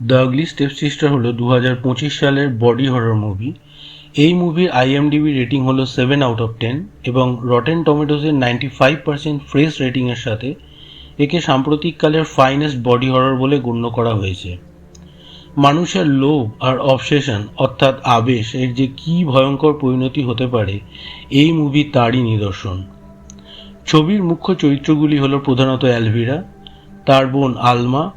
The ugly step sister হলো দু হাজার পঁচিশ সালের বডি হরর মুভি এই মুভির আইএমডিবি রেটিং হলো সেভেন আউট অফ টেন এবং রটেন টমেটোসের নাইনটি ফাইভ পার্সেন্ট ফ্রেশ রেটিংয়ের সাথে একে সাম্প্রতিককালের ফাইনেস্ট বডি হরর বলে গণ্য করা হয়েছে। মানুষের লোভ আর অবসেশন অর্থাৎ আবেশ, এর যে কী ভয়ঙ্কর পরিণতি হতে পারে, এই মুভি তারই নিদর্শন। ছবির মুখ্য চরিত্রগুলি হলো প্রধানত অ্যালভিরা, তার বোন আলমা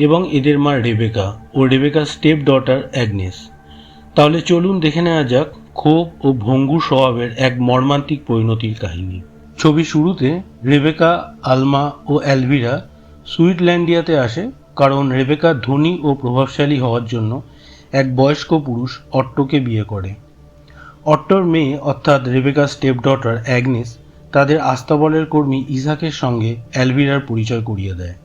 এবং এদের মা রেবেকা ও রেবেকার স্টেপ ডটার অ্যাগনেস। তাহলে চলুন দেখে নেওয়া যাক ক্ষোভ ও ভঙ্গু স্বভাবের এক মর্মান্তিক পরিণতির কাহিনী। ছবি শুরুতে রেবেকা, আলমা ও অ্যালভিরা সুইটল্যান্ডিয়াতে আসে কারণ রেবেকা ধনী ও প্রভাবশালী হওয়ার জন্য এক বয়স্ক পুরুষ অট্টোকে বিয়ে করে। অট্টর মেয়ে অর্থাৎ রেবেকার স্টেপ ডটার অ্যাগনেস তাদের আস্তাবলের কর্মী ইসাকের সঙ্গে অ্যালভিরার পরিচয় করিয়ে দেয়।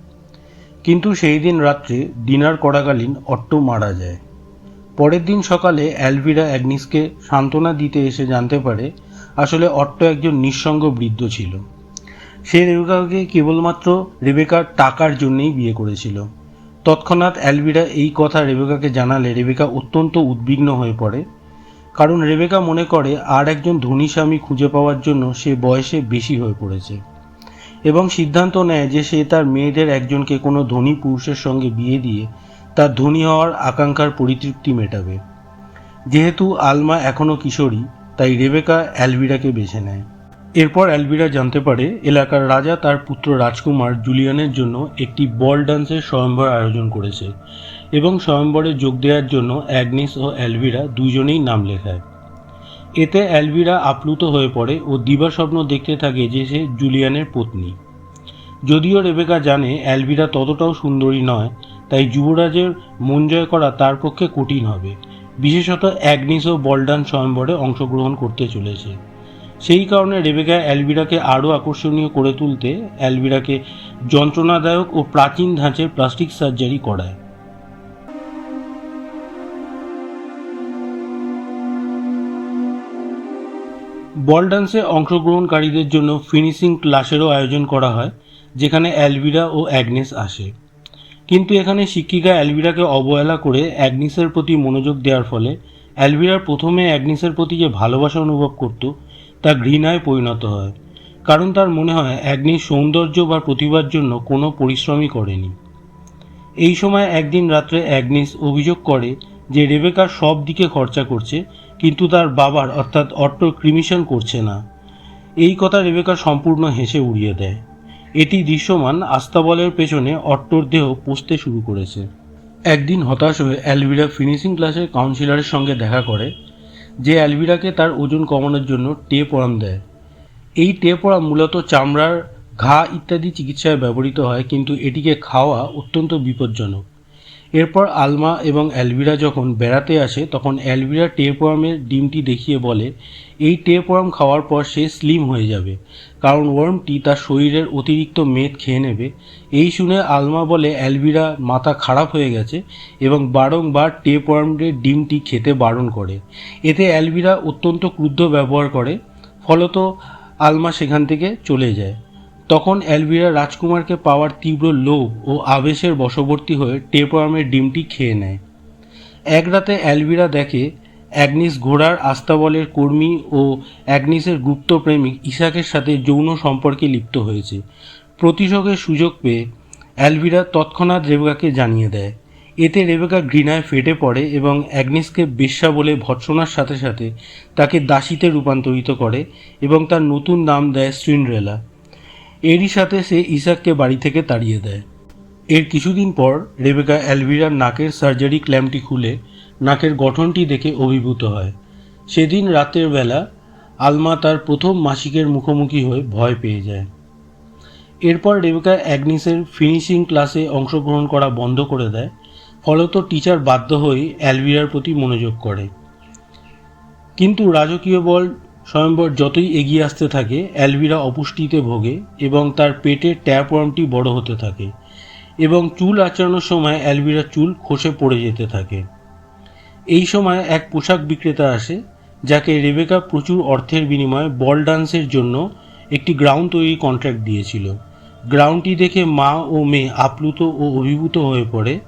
কিন্তু সেই দিন রাত্রে ডিনার করাকালীন অট্টো মারা যায়। পরের দিন সকালে অ্যালভিরা অ্যাগনিসকে সান্ত্বনা দিতে এসে জানতে পারে, আসলে অট্টো একজন নিঃসঙ্গ বৃদ্ধ ছিল। সে রেবেকাকে কেবলমাত্র রেবেকার টাকার জন্যেই বিয়ে করেছিল। তৎক্ষণাৎ অ্যালভিরা এই কথা রেবেকাকে জানালে রেবেকা অত্যন্ত উদ্বিগ্ন হয়ে পড়ে। কারণ রেবেকা মনে করে, আর একজন ধনী স্বামী খুঁজে পাওয়ার জন্য সে বয়সে বেশি হয়ে পড়েছে। এবং সিদ্ধান্ত নেয় যে সে তার মেয়েদের একজনকে কোনো ধনী পুরুষের সঙ্গে বিয়ে দিয়ে তার ধনী হওয়ার আকাঙ্ক্ষার পরিতৃপ্তি মেটাবে। যেহেতু আলমা এখনও কিশোরী, তাই রেবেকা অ্যালভিরাকে বেছে নেয়। এরপর অ্যালভিরা জানতে পারে এলাকার রাজা তার পুত্র রাজকুমার জুলিয়ানের জন্য একটি বল ডান্সের স্বয়ম্বর আয়োজন করেছে এবং স্বয়ম্বরে যোগ দেওয়ার জন্য অ্যাগনিস ও অ্যালভিরা দুজনেই নাম লেখায়। এতে অ্যালভিরা আপ্লুত হয়ে পড়ে ও দিবা স্বপ্ন দেখতে থাকে যে সে জুলিয়ানের পত্নী। যদিও রেবেকা জানে অ্যালভিরা ততটাও সুন্দরী নয়, তাই যুবরাজের মন জয় করা তার পক্ষে কঠিন হবে। বিশেষত অ্যাগনিস ও বলডান স্বয়ম্বরে অংশগ্রহণ করতে চলেছে। সেই কারণে রেবেকা অ্যালভিরাকে আরও আকর্ষণীয় করে তুলতে অ্যালভিরাকে যন্ত্রণাদায়ক ও প্রাচীন ধাঁচের প্লাস্টিক সার্জারি করায়। বল ডান্সে অংশগ্রহণকারীদের জন্য ফিনিশিং ক্লাসেরও আয়োজন করা হয়, যেখানে অ্যালভিরা ও অ্যাগনেস আসে। কিন্তু এখানে শিক্ষিকা অ্যালভিরাকে অবহেলা করে অ্যাগনিসের প্রতি মনোযোগ দেওয়ার ফলে অ্যালভিরার প্রথমে অ্যাগনিসের প্রতি যে ভালোবাসা অনুভব করত, তা ঘৃণায় পরিণত হয়। কারণ তার মনে হয় অ্যাগনিস সৌন্দর্য বা প্রতিভার জন্য কোনো পরিশ্রমই করেনি। এই সময় একদিন রাত্রে অ্যাগনিস অভিযোগ করে যে রেবেকার সব দিকে খরচা করছে কিন্তু তার বাবার অর্থাৎ অট্টোর ক্রিমিশন করছে না। এই কথা রেবেকা সম্পূর্ণ হেসে উড়িয়ে দেয়। এটি দৃশ্যমান আস্তাবলের পেছনে অট্টোর দেহ পচতে শুরু করেছে। একদিন হতাশ হয়ে অ্যালভিরা ফিনিশিং ক্লাসের কাউন্সিলরের সঙ্গে দেখা করে, যে অ্যালভিরাকে তার ওজন কমানোর জন্য টেপ ওরাম দেয়। এই টেপ ওরাম মূলত চামড়ার ঘা ইত্যাদি চিকিৎসায় ব্যবহৃত হয়, কিন্তু এটিকে খাওয়া অত্যন্ত বিপজ্জনক। এরপর আলমা এবং অ্যালভিরা যখন বেড়াতে আসে, তখন অ্যালভিরা টেপওয়ার্মের ডিমটি দেখিয়ে বলে, এই টেপওয়ার্ম খাওয়ার পর সে স্লিম হয়ে যাবে। কারণ ওয়ার্মটি তার শরীরের অতিরিক্ত মেদ খেয়ে নেবে। এই শুনে আলমা বলে, অ্যালভিরা, মাথা খারাপ হয়ে গেছে এবং বারংবার টেপওয়ার্মের ডিমটি খেতে বারণ করে। এতে অ্যালভিরা অত্যন্ত ক্রুদ্ধ ব্যবহার করে। ফলত আলমা সেখান থেকে চলে যায়। তখন অ্যালভিরা রাজকুমারকে পাওয়ার তীব্র লোভ ও আবেশের বশবর্তী হয়ে টেপওয়ার্মের ডিমটি খেয়ে নেয়। এক রাতে অ্যালভিরা দেখে অ্যাগনিস ঘোড়ার আস্তাবলের কর্মী ও অ্যাগনিসের গুপ্ত প্রেমিক ইসাকের সাথে যৌন সম্পর্কে লিপ্ত হয়েছে। প্রতিশোধের সুযোগ পেয়ে অ্যালভিরা তৎক্ষণাৎ রেবেকাকে জানিয়ে দেয়। এতে রেবেকা ঘৃণায় ফেটে পড়ে এবং অ্যাগনিসকে বেশ্যা বলে ভৎসনার সাথে সাথে তাকে দাসীতে রূপান্তরিত করে এবং তার নতুন নাম দেয় সিন্ড্রেলা। এরই সাথে সে ইসাককে বাড়ি থেকে তাড়িয়ে দেয়। এর কিছুদিন পর রেবেকা অ্যালভিরার নাকের সার্জারি ক্ল্যাম্পটি খুলে নাকের গঠনটি দেখে অভিভূত হয়। সেদিন রাতের বেলা আলমা তার প্রথম মাসিকের মুখোমুখি হয়ে ভয় পেয়ে যায়। এরপর রেবেকা অ্যাগনিসের ফিনিশিং ক্লাসে অংশগ্রহণ করা বন্ধ করে দেয়, ফলত টিচার বাধ্য হয়ে অ্যালভিরার প্রতি মনোযোগ করে। কিন্তু রাজকীয় বল স্বয়ম্বর যতই এগিয়ে আসতে থাকে, অ্যালভিরা অপুষ্টিতে ভোগে এবং তার পেটের ট্যাপ ওয়ার্মটি বড় হতে থাকে এবং চুল আঁচড়ানোর সময় অ্যালভিরা চুল খসে পড়ে যেতে থাকে। এই সময় এক পোশাক বিক্রেতা আসে, যাকে রেবেকা প্রচুর অর্থের বিনিময়ে বল ডান্সের জন্য একটি গ্রাউন্ড তৈরি কন্ট্রাক্ট দিয়েছিল। গ্রাউন্ডটি দেখে মা ও মেয়ে আপ্লুত ও অভিভূত হয়ে পড়ে।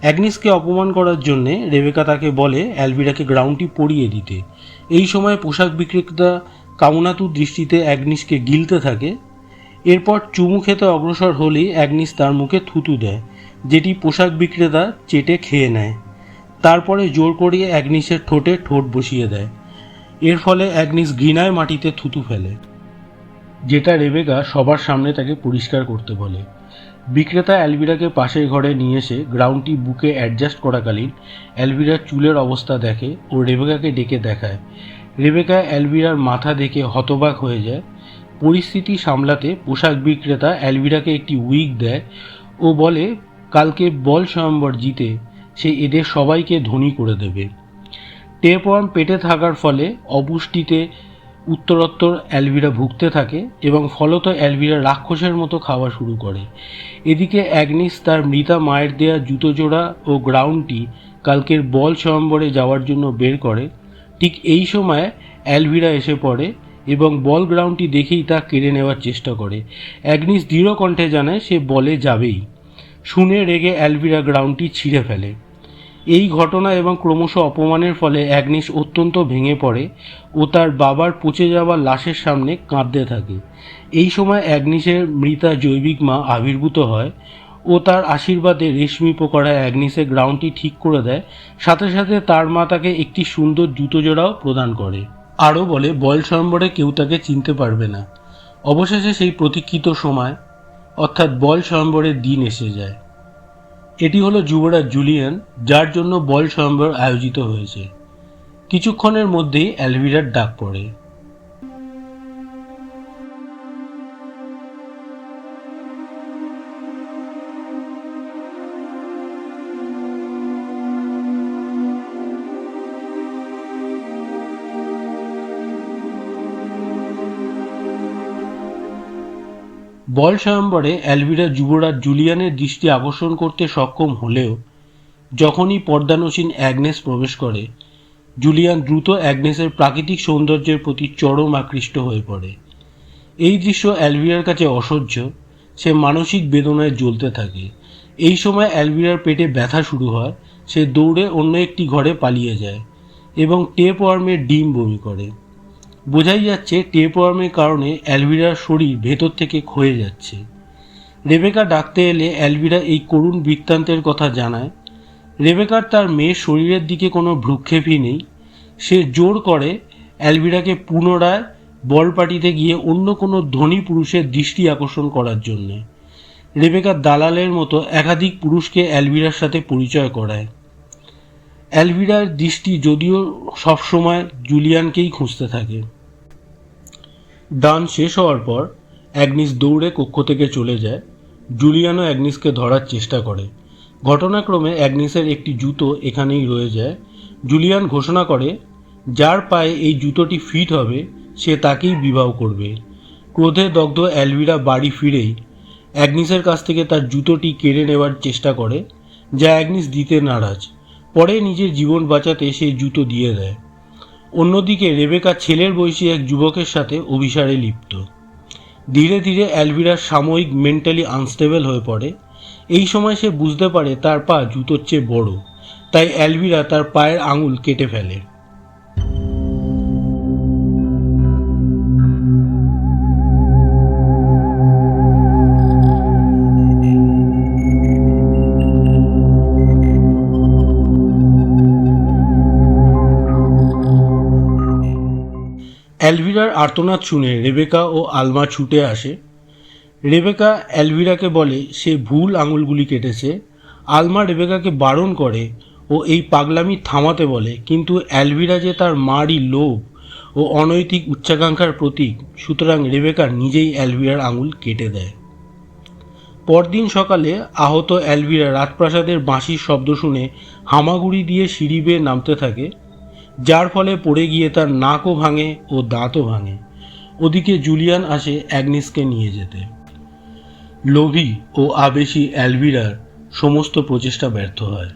অ্যাগনিসকে অপমান করার জন্যে রেবেকা তাকে বলে, অ্যালভিরাকে গ্রাউন্ডটি পরিয়ে দিতে। এই সময় পোশাক বিক্রেতা কামনাতু দৃষ্টিতে অ্যাগনিসকে গিলতে থাকে। এরপর চুমু খেতে অগ্রসর হলেই অ্যাগনিস তার মুখে থুতু দেয়, যেটি পোশাক বিক্রেতা চেটে খেয়ে নেয়। তারপরে জোর করিয়ে অ্যাগনিসের ঠোঁটে ঠোঁট বসিয়ে দেয়। এর ফলে অ্যাগনিস ঘৃণায় মাটিতে থুতু ফেলে, যেটা রেবেকা সবার সামনে তাকে পরিষ্কার করতে বলে। বিক্রেতা অ্যালভিরাকে পাশের ঘরে নিয়ে এসে গ্রাউন্ডটি বুকে অ্যাডজাস্ট করাকালীন অ্যালভিরার চুলের অবস্থা দেখে ও রেবেকাকে ডেকে দেখায়। রেবেকা অ্যালভিরার মাথা দেখে হতবাক হয়ে যায়। পরিস্থিতি সামলাতে পোশাক বিক্রেতা অ্যালভিরাকে একটি উইক দেয় ও বলে, কালকে বল স্বয়ম্বর জিতে, সে এদের সবাইকে ধনী করে দেবে। টেপওয়ার্ম পেটে থাকার ফলে অপুষ্টিতে উত্তরোত্তর অ্যালভিরা ভুগতে থাকে এবং ফলত অ্যালভিরা রাক্ষসের মতো খাওয়া শুরু করে। এদিকে অ্যাগনিস তার মৃতা মায়ের দেয়া জুতো জোড়া ও গ্রাউন্ডটি কালকের বল স্বয়ম্বরে যাওয়ার জন্য বের করে। ঠিক এই সময় অ্যালভিরা এসে পড়ে এবং বল গ্রাউন্ডটি দেখেই তা কেড়ে নেওয়ার চেষ্টা করে। অ্যাগনিস দৃঢ় কণ্ঠে জানায়, সে বলে যাবেই। শুনে রেগে অ্যালভিরা গ্রাউন্ডটি ছিঁড়ে ফেলে। এই ঘটনা এবং ক্রমশ অপমানের ফলে অ্যাগনিস অত্যন্ত ভেঙে পড়ে ও তার বাবার পচে যাওয়া লাশের সামনে কাঁদতে থাকে। এই সময় অ্যাগনিসের মৃতা জৈবিক মা আবির্ভূত হয় ও তার আশীর্বাদে রেশমি পোকরা অ্যাগনিসের গ্রাউন্ডটি ঠিক করে দেয়। সাথে সাথে তার মা তাকে একটি সুন্দর জুতো জোড়াও প্রদান করে। আরও বলে, বল স্বয়ম্বরে কেউ তাকে চিনতে পারবে না। অবশেষে সেই প্রতীক্ষিত সময় অর্থাৎ বল স্বয়ম্বরের দিন এসে যায়। এটি হলো যুবরাজ জুলিয়ান, যার জন্য বল স্বয়ম্বর আয়োজিত হয়েছে। কিছুক্ষণের মধ্যেই অ্যালভিরার ডাক পড়ে। বল স্বয়ম্বরে অ্যালভিরা যুবরাজ জুলিয়ানের দৃষ্টি আকর্ষণ করতে সক্ষম হলেও, যখনই পর্দানসীন অ্যাগনেস প্রবেশ করে, জুলিয়ান দ্রুত অ্যাগনেসের প্রাকৃতিক সৌন্দর্যের প্রতি চরম আকৃষ্ট হয়ে পড়ে। এই দৃশ্য অ্যালভিরার কাছে অসহ্য, সে মানসিক বেদনায় জ্বলতে থাকে। এই সময় অ্যালভিরার পেটে ব্যথা শুরু হয়, সে দৌড়ে অন্য একটি ঘরে পালিয়ে যায় এবং টেপ ওয়ার্মের ডিম বমি করে। বোঝাই যাচ্ছে টেপওয়ার্মের কারণে অ্যালভিরার শরীর ভেতর থেকে ক্ষয়ে যাচ্ছে। রেবেকা ডাকতে এলে অ্যালভিরা এই করুণ বৃত্তান্তের কথা জানায়। রেবেকার তার মেয়ের শরীরের দিকে কোনো ভ্রুক্ষেপই নেই। সে জোর করে অ্যালভিরাকে পুনরায় বল পাটিতে গিয়ে অন্য কোনো ধনী পুরুষের দৃষ্টি আকর্ষণ করার জন্যে। রেবেকার দালালের মতো একাধিক পুরুষকে অ্যালভিরার সাথে পরিচয় করায়। অ্যালভিরার দৃষ্টি যদিও সবসময় জুলিয়ানকেই খুঁজতে থাকে। ডান শেষ হওয়ার পর, অ্যাগনিস দৌড়ে কক্ষ থেকে চলে যায়। জুলিয়ানও অ্যাগনিসকে ধরার চেষ্টা করে। ঘটনাক্রমে অ্যাগনিসের একটি জুতো এখানেই রয়ে যায়। জুলিয়ান ঘোষণা করে, যার পায়ে এই জুতোটি ফিট হবে, সে তাকেই বিবাহ করবে। ক্রোধে দগ্ধ অ্যালভিরা বাড়ি ফিরেই অ্যাগনিসের কাছ থেকে তার জুতোটি কেড়ে নেওয়ার চেষ্টা করে, যা অ্যাগনিস দিতে নারাজ। পরে নিজের জীবন বাঁচাতে সে জুতো দিয়ে দেয়। অন্যদিকে রেবেকা ছেলের বয়সী এক যুবকের সাথে অভিসারে লিপ্ত। ধীরে ধীরে অ্যালভিরার সাময়িক মেন্টালি আনস্টেবল হয়ে পড়ে। এই সময় সে বুঝতে পারে তার পা জুতোর চেয়ে বড়। তাই অ্যালভিরা তার পায়ের আঙুল কেটে ফেলে। অ্যালভিরার আর্তনাদ শুনে রেবেকা ও আলমা ছুটে আসে। রেবেকা অ্যালভিরাকে বলে, সে ভুল আঙুলগুলি কেটেছে। আলমা রেবেকাকে বারণ করে ও এই পাগলামি থামাতে বলে, কিন্তু অ্যালভিরা যে তার মারই লোভ ও অনৈতিক উচ্চাকাঙ্ক্ষার প্রতীক, সুতরাং রেবেকা নিজেই অ্যালভিরার আঙুল কেটে দেয়। পরদিন সকালে আহত অ্যালভিরা রাজপ্রাসাদের বাঁশির শব্দ শুনে হামাগুড়ি দিয়ে সিঁড়ি বেয়ে নামতে থাকে। যার ফলে পড়ে গিয়ে তার নাকও ভাঙে ও দাঁতও ভাঙে। ওদিকে জুলিয়ান আসে অ্যাগনিসকে নিয়ে যেতে। লোভি ও আবেশী অ্যালভিরার সমস্ত প্রচেষ্টা ব্যর্থ হয়।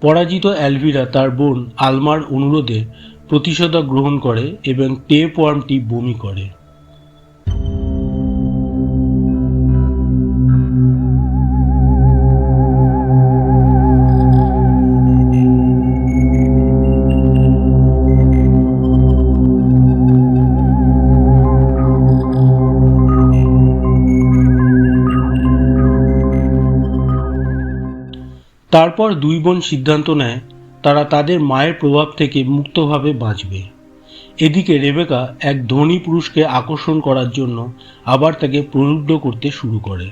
পরাজিত অ্যালভিরা তার বোন আলমার অনুরোধে প্রতিশোধা গ্রহণ করে এবং টেপ ওয়ার্মটি বমি করে। তারপর দুই বোন সিদ্ধান্ত নেয়, তারা তাদের মায়ের প্রভাব থেকে মুক্তভাবে বাঁচবে। এদিকে রেবেকা এক ধনী পুরুষকে আকর্ষণ করার জন্য আবার তাকে প্রলুব্ধ করতে শুরু করে।